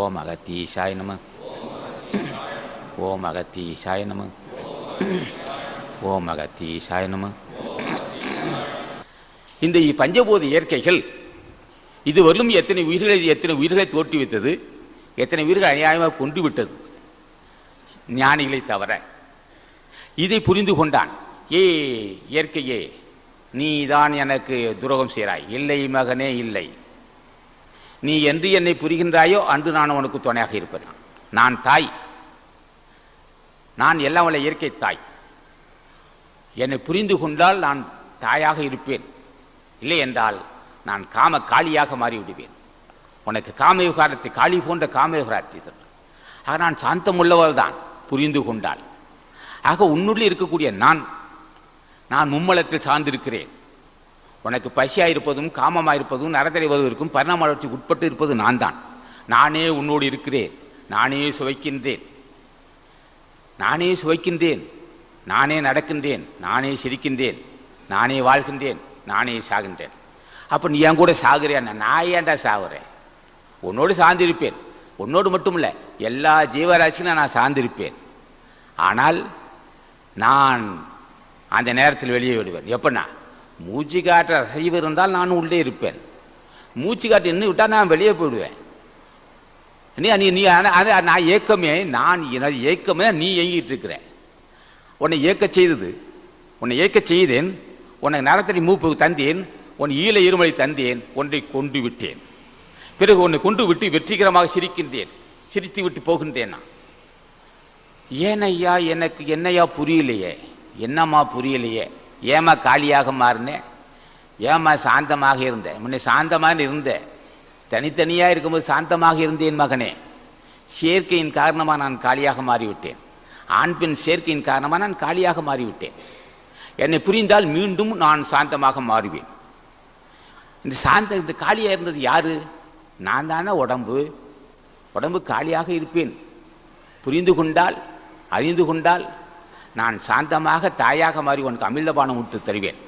ஓம் அகத்தீஷாய் நம ஓம் அகத்தீஷாய் நம ஓம் அகத்தீஷாய் நம இந்த பஞ்சபூத இயற்கைகள் இதுவரையிலும் எத்தனை உயிர்களை எத்தனை உயிர்களை தோற்றுவித்தது? எத்தனை உயிர்கள் அநியாயமாக கொண்டு விட்டது ஞானிகளை தவிர. இதை புரிந்து கொண்டான். ஏ இயற்கையே நீதான் எனக்கு துரோகம் செய்கிறாய். இல்லை மகனே இல்லை. நீ என்று என்னை புரிகின்றாயோ அன்று நான் உனக்கு துணையாக இருப்பேன். நான் தாய். நான் எல்லாம் உள்ள இயற்கை தாய். என்னை புரிந்து கொண்டால் நான் தாயாக இருப்பேன். இல்லை என்றால் நான் காம காளியாக மாறிவிடுவேன். உனக்கு காமயுகாரத்தை காளி போன்ற காமயுகாரத்தை தரும். ஆக நான் சாந்தமுள்ளவள் தான் புரிந்து கொண்டாள் ஆக உன்னுள்ளே இருக்கக்கூடிய நான் நான் மும்மலத்தில் சார்ந்திருக்கிறேன். உனக்கு பசியாயிருப்பதும் காமமாயிருப்பதும் நரத்தரை வருவதற்கும் பரிணாம உட்பட்டு இருப்பது நான் தான் நானே உன்னோடு இருக்கிறேன். நானே சுவைக்கின்றேன். நானே சுவைக்கின்றேன். நானே நடக்கின்றேன். நானே சிரிக்கின்றேன். நானே வாழ்கின்றேன். நானே சாகின்றேன். அப்போ நீ என் கூட சாகுறேன் நான் ஏன்டா சாகுறேன்? உன்னோடு சார்ந்திருப்பேன். உன்னோடு மட்டும் இல்லை எல்லா ஜீவராசியும் நான் சார்ந்திருப்பேன். ஆனால் நான் அந்த நேரத்தில் வெளியே விடுவேன். எப்படின்னா மூச்சு காட்டுற அசைவு இருந்தால் நான் உள்ளே இருப்பேன். மூச்சு காட்டு நின்று விட்டால் நான் வெளியே போயிடுவேன். நீ நீ நீ நான் ஏக்கமே நான் எனது ஏக்கமே நீ இயங்கிட்டு இருக்கிற. உன்னை ஏக்க செய்தது உன்னை ஏக்க செய்தேன் உனக்கு நரத்தடி மூப்பு தந்தேன் உன் ஈழ இருமலை தந்தேன் ஒன்றை கொண்டு விட்டேன். பிறகு உன்னை கொண்டு விட்டு வெற்றிகரமாக சிரிக்கின்றேன் சிரித்து விட்டு போகின்றேன்? நான் ஏனையா எனக்கு என்னையா புரியலையே? என்னம்மா புரியலையே? ஏமா காலியாக மாறினேன் ஏமா சாந்தமாக இருந்தேன்? முன்னே சாந்தமாக இருந்தேன். தனித்தனியாக இருக்கும்போது சாந்தமாக இருந்தேன் மகனே. சேர்க்கையின் காரணமாக நான் காலியாக மாறிவிட்டேன். ஆண் பெண் சேர்க்கையின் காரணமாக நான் காலியாக மாறிவிட்டேன். என்னை புரிந்தால் மீண்டும் நான் சாந்தமாக மாறுவேன். இந்த சாந்த இந்த காலியாக இருந்தது யாரு? நான் தானே உடம்பு. உடம்பு காலியாக இருப்பேன். புரிந்து கொண்டால் அறிந்து கொண்டால் நான் சாந்தமாக தாயாக மாறி உனக்கு அமிர்தபானம் கொடுத்து தருவேன்.